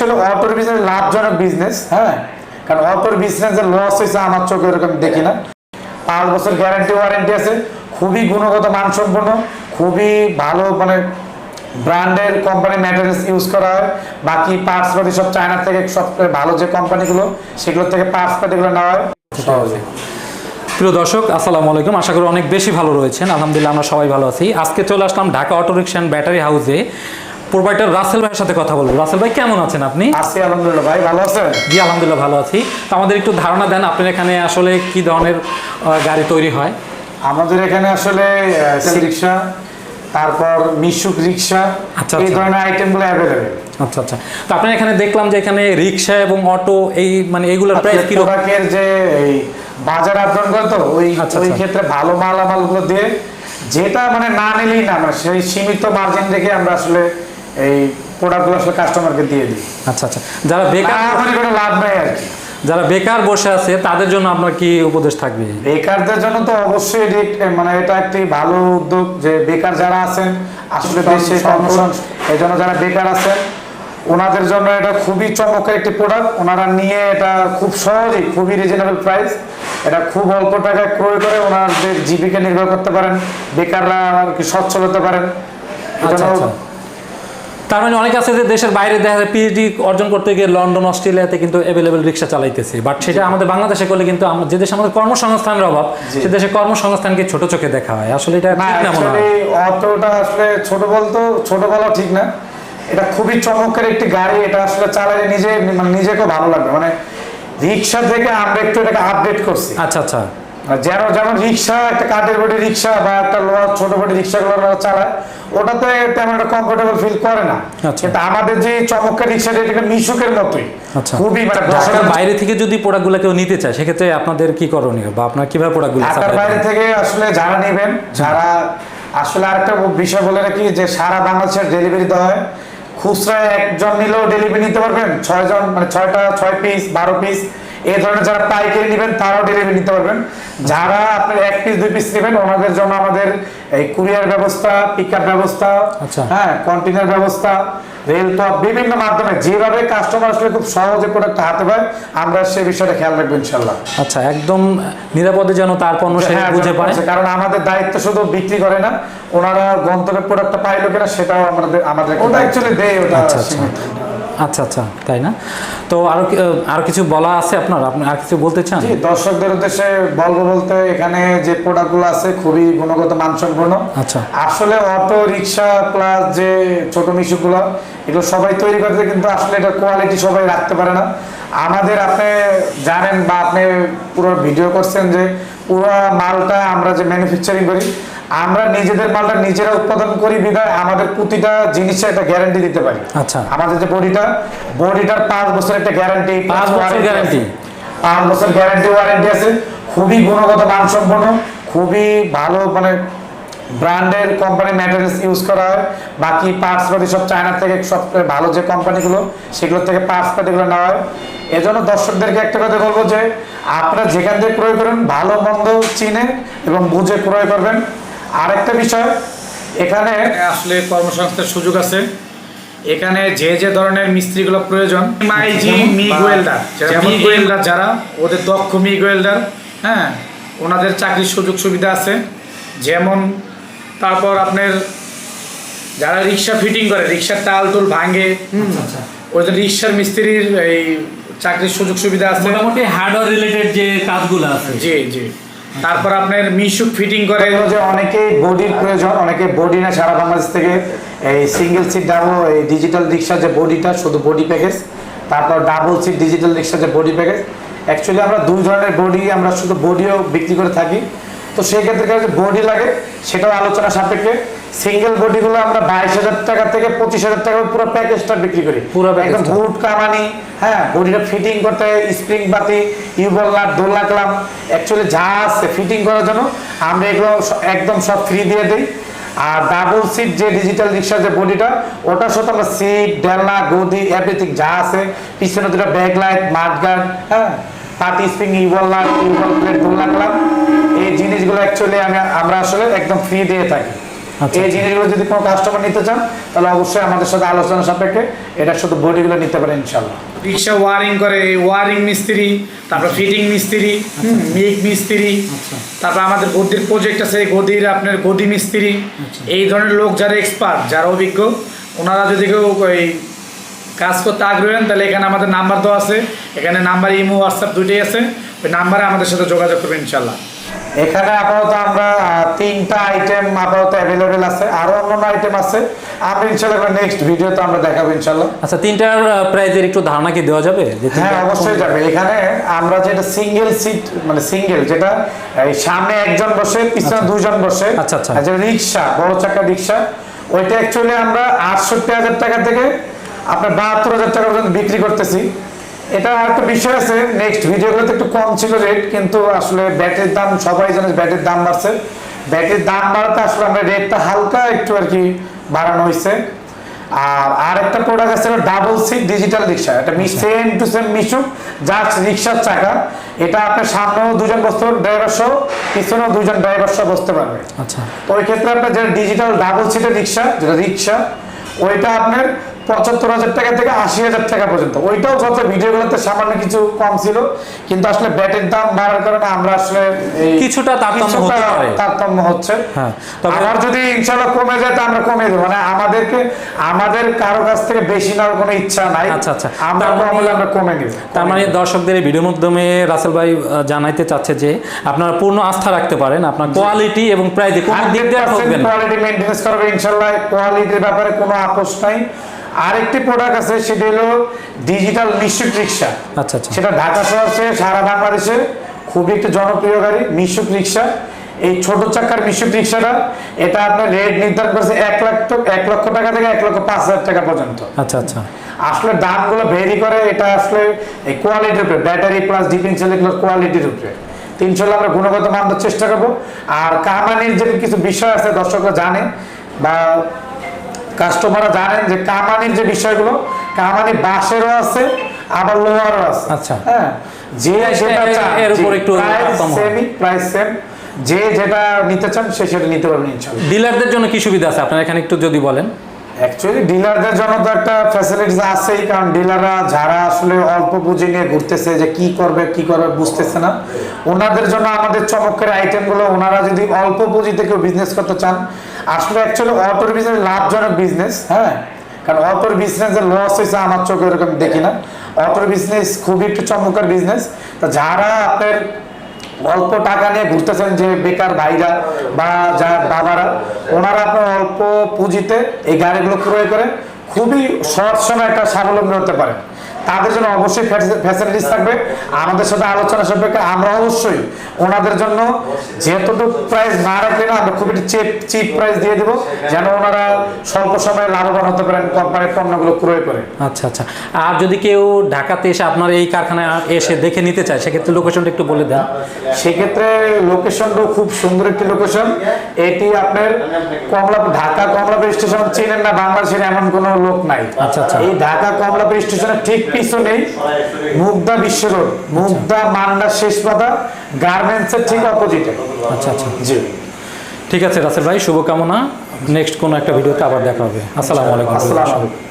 Actually অটোর business লাভজনক business হ্যাঁ? কারণ অটোর বিজনেসের লস হয়েছে আমার চোখে এরকম দেখি না। পাঁচ বছর গ্যারান্টি ওয়ারেন্টি আছে, খুবই গুণগত, মানসম্পন্ন, খুবই ভালো মানে ব্র্যান্ডের কোম্পানি ম্যাটেরিয়ালস ইউজ করা হয়। বাকি পার্টস পাতি সব চায়না থেকে সব ভালো যে কোম্পানিগুলো সেগুলো থেকে পার্টস পাতিগুলো নেওয়া হয়। সহজে। প্রিয় দর্শক, আসসালামু আলাইকুম। আশা করি অনেক বেশি ভালো রয়েছেন। আলহামদুলিল্লাহ আমরা সবাই ভালো আছি। আজকে চলে আসলাম ঢাকা অটো রিক্সা ব্যাটারি হাউসে প্রোভাইডার রাসেল ভাইয়ের সাথে কথা বলব। রাসেল ভাই কেমন আছেন আপনি? আছি আলহামদুলিল্লাহ ভাই ভালো আছেন? জি আলহামদুলিল্লাহ ভালো আছি। তো আমাদের একটু ধারণা দেন আপনার এখানে আসলে কি ধরনের গাড়ি তৈরি হয়? আমাদের এখানে আসলে রিক্সা তারপর মিশুক রিক্সা আচ্ছা, এই আচ্ছা। ধরনের আইটেমগুলো অ্যাভেলেবেল আচ্ছা আচ্ছা। তো আপনার এখানে দেখলাম যে এখানে রিক্সা এবং অটো এই মানে এইগুলোর প্রাইস কি প্রোডাক্টের যে এই বাজার আচরণ করে তো ওই আচ্ছা, ওই। ক্ষেত্রে ভালো মালামালগুলো দিয়ে যেটা মানে না নিলেই না আমরা সেই সীমিত মার্জিন রেখে আমরা আসলে এই প্রোডাক্টগুলো আসলে কাস্টমারকে দিয়ে দিই। আচ্ছা আচ্ছা। যারা বেকার মানে কোনো লাভ নেই আর কি। যারা বেকার বসে আছে তাদের জন্য আপনার কি উপদেশ থাকবে? বেকারদের জন্য তো অবশ্যই মানে এটা একটি ভালো উদ্যোগ যে বেকার যারা আছেন আসলে দেশে কর্মসংস্থান এই জন্য যারা বেকার আছেন ওনাদের জন্য এটা খুবই চমৎকার একটি প্রোডাক্ট ওনারা নিয়ে এটা খুব সহজেই খুবই রিজনেবল প্রাইস এটা খুব অল্প টাকায় ক্রয় করে ওনাদের জীবিকা নির্বাহ করতে পারেন। বেকাররা আর কি সচ্ছল হতে পারেন। তার মানে অনেক আছে যে দেশের বাইরে দেখা যায় পিএইচডি অর্জন করতে গিয়ে লন্ডন অস্ট্রেলিয়াতে কিন্তু অ্যাভেলেবেল রিক্সা চালাইতেছে। বাট সেটা আমাদের বাংলাদেশে করলে কিন্তু আমরা যে দেশে আমাদের কর্মসংস্থানের অভাব সে দেশে কর্মসংস্থানকে ছোট চোখে দেখা হয়। আসলে এটা ঠিক না মনে হয়? অ্যাকচুয়ালি আসলে ছোট বলতো ছোট বলা ঠিক না। এটা খুবই চমৎকার একটি গাড়ি এটা আসলে চালালে নিজে মানে নিজেকে ভালো লাগবে। মানে রিক্সা থেকে আমরা একটু এটাকে আপডেট করছি। আচ্ছা আচ্ছা। যেন যেমন রিক্সা একটা কাঠের বডি রিক্সা বা একটা ছোট রিক্সাগুলো ওরা চালায় ওটাতে তেমন একটা কমফোর্টেবল ফিল করে না। আচ্ছা। কিন্তু আমাদের যে চমৎকার এটা মিশুকের মতোই আচ্ছা। খুবই মানে ঢাকার বাইরে থেকে যদি প্রোডাক্টগুলো কেউ নিতে চায় সেক্ষেত্রে আপনাদের কি করণীয়? বা আপনার কীভাবে প্রোডাক্টগুলো ঢাকার বাইরে থেকে আসলে যারা নেবেন যারা আসলে আরেকটা বিষয় বলে রাখি যে সারা বাংলাদেশের ডেলিভারি দেওয়া হয়। খুচরা একজন নিলেও ডেলিভারি নিতে পারবেন ছয়জন মানে ছয়টা ছয় পিস বারো পিস এই ধরনের যারা পাইকারি নেবেন তারাও ডেলিভারি নিতে পারবেন। যারা আপনার এক পিস দুই পিস নেবেন ওনাদের জন্য আমাদের এই কুরিয়ার ব্যবস্থা পিক আপ ব্যবস্থা আচ্ছা। হ্যাঁ কন্টেনার ব্যবস্থা রেল টপ বিভিন্ন মাধ্যমে যেভাবে কাস্টমার আসলে খুব সহজে প্রোডাক্ট হাতে পায় আমরা সে বিষয়টা খেয়াল রাখব ইনশাল্লাহ আচ্ছা একদম নিরাপদে যেন তার পণ্য সে হ্যাঁ, বুঝে পায়। কারণ আমাদের দায়িত্ব শুধু বিক্রি করে না ওনারা গন্তব্যের প্রোডাক্টটা পাইলো কিনা সেটাও আমাদের আমাদের ওটা অ্যাকচুয়ালি দেয় ওটা আচ্ছা আচ্ছা তাই না? তো আরও আরও কিছু বলা আছে আপনার? আপনি আর কিছু বলতে চান? দর্শকদের উদ্দেশ্যে বলব বলতে এখানে যে প্রোডাক্টগুলো আছে খুবই গুণগত মানসম্পন্ন। আচ্ছা। আসলে অটো রিক্সা প্লাস যে ছোট মিশুগুলো এগুলো সবাই তৈরি করতে কিন্তু আসলে এটা কোয়ালিটি সবাই রাখতে পারে না। আমাদের আপনি জানেন বা আপনি পুরো ভিডিও করছেন যে পুরো মালটা আমরা যে ম্যানুফ্যাকচারিং করি আমরা নিজেদের মালটা নিজেরা উৎপাদন করি বিধায় আমাদের প্রতিটা জিনিসে একটা গ্যারান্টি দিতে পারি। আচ্ছা। আমাদের যে বডিটা বডিটার পাঁচ বছর একটা গ্যারান্টি পাঁচ বছর গ্যারান্টি পাঁচ বছর গ্যারান্টি ওয়ারেন্টি আছে। খুবই গুণগত মানসম্পন্ন খুবই ভালো মানে ব্র্যান্ডের কোম্পানি ম্যাটেরিয়ালস ইউজ করা হয়। বাকি পার্টস পাতি সব চায়না থেকে সব ভালো যে কোম্পানিগুলো সেগুলো থেকে পার্টস পাতিগুলো নেওয়া হয়। এজন্য দর্শকদেরকে একটা কথা বলব যে আপনারা যেখান থেকে ক্রয় করেন ভালো মন্দ চিনে এবং বুঝে ক্রয় করবেন। আরেকটা বিষয় এখানে আসলে কর্মসংস্থার সুযোগ আছে। এখানে যে যে ধরনের মিস্ত্রিগুলো প্রয়োজন মাইজি মিগ ওয়েল্ডার মিগ ওয়েল্ডার যারা ওদের দক্ষ মিগ ওয়েল্ডার হ্যাঁ ওনাদের চাকরির সুযোগ সুবিধা আছে। যেমন তারপর আপনার যারা রিক্সা ফিটিং করে রিক্সার টাল টুল ভাঙে হুম, আচ্ছা। ওদের রিক্সার মিস্ত্রির এই চাকরির সুযোগ সুবিধা আছে। মোটামুটি হার্ডওয়্যার রিলেটেড যে কাজগুলো আছে। জি জি। তারপর আপনার মিশুক ফিটিং করে। যে অনেকেই বডির প্রয়োজন, অনেকে বডি না, সারা বাংলাদেশ থেকে এই সিঙ্গেল সিট ডাবল এই ডিজিটাল রিক্সা যে বডিটা শুধু বডি প্যাকেজ তারপর ডাবল সিট ডিজিটাল রিক্সা যে বডি প্যাকেজ অ্যাকচুয়ালি আমরা দুই ধরনের বডি আমরা শুধু বডিও বিক্রি করে থাকি। তো সেই ক্ষেত্রে যে বডি লাগে সেটাও আলোচনা সাপেক্ষে সিঙ্গেল বডিগুলো আমরা বাইশ হাজার টাকা থেকে পঁচিশ হাজার টাকা পুরো প্যাকেজটা বিক্রি করি। পুরো একদম বুট কামানি হ্যাঁ বডিটা ফিটিং করতে স্প্রিং বাতি ইউবল নাট দোল অ্যাকচুয়ালি যা আছে ফিটিং করার জন্য আমরা এগুলো একদম সব ফ্রি দিয়ে দিই। আর ডাবল সিট যে ডিজিটাল রিক্সার যে বডিটা ওটার সাথে আমরা সিট ডেলনা গদি এভরিথিং যা আছে পিছনে দুটো ব্যাক লাইট মাঠ গার্ড হ্যাঁ পাতি স্প্রিং ইউবল ইউবল প্লেট দোল এই জিনিসগুলো অ্যাকচুয়ালি আমি আমরা আসলে একদম ফ্রি দিয়ে থাকি। এই জিনিসগুলো যদি কোনো কাস্টমার নিতে চান তাহলে অবশ্যই আমাদের সাথে আলোচনা সাপেক্ষে এটা শুধু বডিগুলো নিতে পারেন ইনশাল্লাহ রিক্সা ওয়ারিং করে ওয়ারিং মিস্ত্রি তারপর ফিটিং মিস্ত্রি মিক মিস্ত্রি তারপর আমাদের গদির প্রজেক্ট আছে গদির আপনার গদি মিস্ত্রি। এই ধরনের লোক যারা এক্সপার্ট যারা অভিজ্ঞ ওনারা যদি কেউ ওই কাজ করতে আগ্রহী হন তাহলে এখানে আমাদের নাম্বার দেওয়া আছে। এখানে নাম্বার ইমো হোয়াটসঅ্যাপ দুটোই আছে। ওই নাম্বারে আমাদের সাথে যোগাযোগ করবেন ইনশাল্লাহ এখানে আপাতত আমরা তিনটা আইটেম আপাতত অ্যাভেলেবেল আছে আরও অন্যান্য আইটেম আছে। আমরা ইনশাল্লাহ নেক্সট ভিডিওতে আমরা দেখাবো ইনশাল্লাহ আচ্ছা তিনটার প্রাইজের একটু ধারণা কি দেওয়া যাবে? হ্যাঁ অবশ্যই যাবে। এখানে আমরা যেটা সিঙ্গেল সিট মানে সিঙ্গেল যেটা এই সামনে একজন বসে পিছনে দুজন বসে আচ্ছা, আচ্ছা। যেটা রিক্সা বড় চাকা রিক্সা ওইটা অ্যাকচুয়ালি আমরা আটষট্টি হাজার টাকা থেকে আপনার বাহাত্তর হাজার টাকা পর্যন্ত বিক্রি করতেছি। এটা একটা বিষয় আছে। নেক্সট ভিডিওগুলোতে একটু কম ছিল রেট কিন্তু আসলে ব্যাটের দাম সবাই জানে ব্যাটের দাম বাড়ছে। ব্যাটের দাম বাড়াতে আসলে আমরা রেটটা হালকা একটু আর কি বাড়ানো হয়েছে। আর আর একটা প্রোডাক্ট আছে ডাবল সিট ডিজিটাল রিক্সা এটা same to same Mishuk just রিক্সার চাকা। এটা আপনার সামনেও দুজন বসতে পারবে ড্রাইভার সহ পিছনেও দুজন ড্রাইভার সহ বসতে পারবে। আচ্ছা। তো ওই ক্ষেত্রে আপনার যেটা ডিজিটাল ডাবল সিটের রিক্সা যেটা রিক্সা ওইটা আপনার পঁচাত্তর হাজার টাকা থেকে আশি হাজার টাকা পর্যন্ত। ওইটাও যত ভিডিওগুলোতে সামান্য কিছু কম ছিল কিন্তু আসলে ব্যাটের দাম বাড়ার কারণে আমরা আসলে কিছুটা তারতম্য হতে পারে। তারতম্য হচ্ছে। হ্যাঁ, আবার যদি ইনশাল্লাহ কমে যায় তো আমরা কমে দেবো। মানে আমাদেরকে আমাদের কারও কাছ থেকে বেশি নেওয়ার কোনো ইচ্ছা নাই। আচ্ছা, আচ্ছা। আমরা মানে- কমলে আমরা কমে নিব। তার মানে দর্শকদের এই ভিডিওর মাধ্যমে রাসেল ভাই জানাইতে চাচ্ছে যে আপনারা পূর্ণ আস্থা রাখতে পারেন আপনার কোয়ালিটি এবং প্রাইজে কোনো দিক দিয়ে কোয়ালিটি মেনটেন্স করবে ইনশাল্লাহ কোয়ালিটির ব্যাপারে কোনো আপোষ নাই। আরেকটি প্রোডাক্ট আছে সেটা হলো ডিজিটাল নিশ্চিত রিক্সা। আচ্ছা আচ্ছা। সেটা ঢাকা শহর সারা বাংলাদেশে খুবই একটি জনপ্রিয় গাড়ি মিশুক রিক্সা। এই ছোট চাকার মিশুক রিক্সাটা এটা আপনার রেট নির্ধারণ করেছে এক লাখ তো- এক লক্ষ টাকা থেকে এক লক্ষ পাঁচ হাজার টাকা পর্যন্ত। আচ্ছা আচ্ছা। আসলে দামগুলো ভেরি করে এটা আসলে এই কোয়ালিটির উপরে ব্যাটারি প্লাস ডিফেন্সিয়াল এগুলোর কোয়ালিটির উপরে। তিনশো আমরা গুণগত মান চেষ্টা করব। আর কামানির যে কিছু বিষয় আছে দর্শকরা জানে বা কাস্টমাররা জানেন যে কামানির যে বিষয়গুলো কামানি বাঁশেরও আছে আবার লোহারও আছে। আচ্ছা। হ্যাঁ? যে যেটা এর- উপর একটু। সেমই প্রাইস সেম যে যেটা নিতে চান সে সেটা নিতে পারবেন ইনশাল্লাহ। ডিলারদের জন্য কি সুবিধা আছে? আপনারা এখানে একটু যদি বলেন। অ্যাকচুয়ালি ডিলারদের জন্য তো একটা ফ্যাসিলিটিস আছেই কারণ ডিলাররা যারা আসলে অল্প পুঁজি নিয়ে ঘুরতেছে যে কি করবে কি করবে বুঝতেছে না। ওনাদের জন্য আমাদের চমৎকার আইটেমগুলো ওনারা যদি অল্প পুঁজি থেকে বিজনেস করতে চান আসলে অ্যাকচুয়ালি অটোর বিজনেস লাভজনক বিজনেস হ্যাঁ? কারণ অটোর বিজনেসের লস হয়েছে আমার চোখে এরকম দেখি না। অটোর বিজনেস খুবই একটু চমৎকার বিজনেস তো যারা আপনার অল্প টাকা নিয়ে ঘুরতেছেন যে বেকার ভাইরা বা যা বাবারা, ওনারা আপনার অল্প পুঁজিতে এই গাড়িগুলো ক্রয় করে, খুবই শর্ট সময় একটা স্বাবলম্বী হতে পারে তাদের জন্য অবশ্যই ফ্যাসিলিটিস থাকবে। আমাদের সাথে আলোচনা সাপেক্ষে আমরা অবশ্যই ওনাদের জন্য যেহেতু প্রাইস না রাখলে না আমরা খুব একটু চিপ চিপ প্রাইস দিয়ে দেবো যেন ওনারা স্বল্প সময়ে লাভবান হতে পারেন কোম্পানির পণ্যগুলো ক্রয় করে। আচ্ছা আচ্ছা। আর যদি কেউ ঢাকাতে এসে আপনার এই কারখানায় এসে দেখে নিতে চায় সেক্ষেত্রে লোকেশনটা একটু বলে দেন। সেক্ষেত্রে লোকেশনটাও খুব সুন্দর একটি লোকেশন এটি আপনার কমলা ঢাকা কমলাপুর স্টেশন চেনেন না বাংলাদেশের এমন কোনো লোক নাই। আচ্ছা, আচ্ছা। এই ঢাকা কমলাপুর স্টেশনের ঠিক পিছনেই মুগদা বিশ্ব রোড। মুগদা মান্ডা শেষ পাতা গার্মেন্টস এর ঠিক অপোজিটে আচ্ছা আচ্ছা। জি। ঠিক আছে রাসেল ভাই শুভকামনা। নেক্সট কোনো একটা ভিডিওতে আবার দেখা হবে। আসসালামু আলাইকুম। আসসালামু আলাইকুম।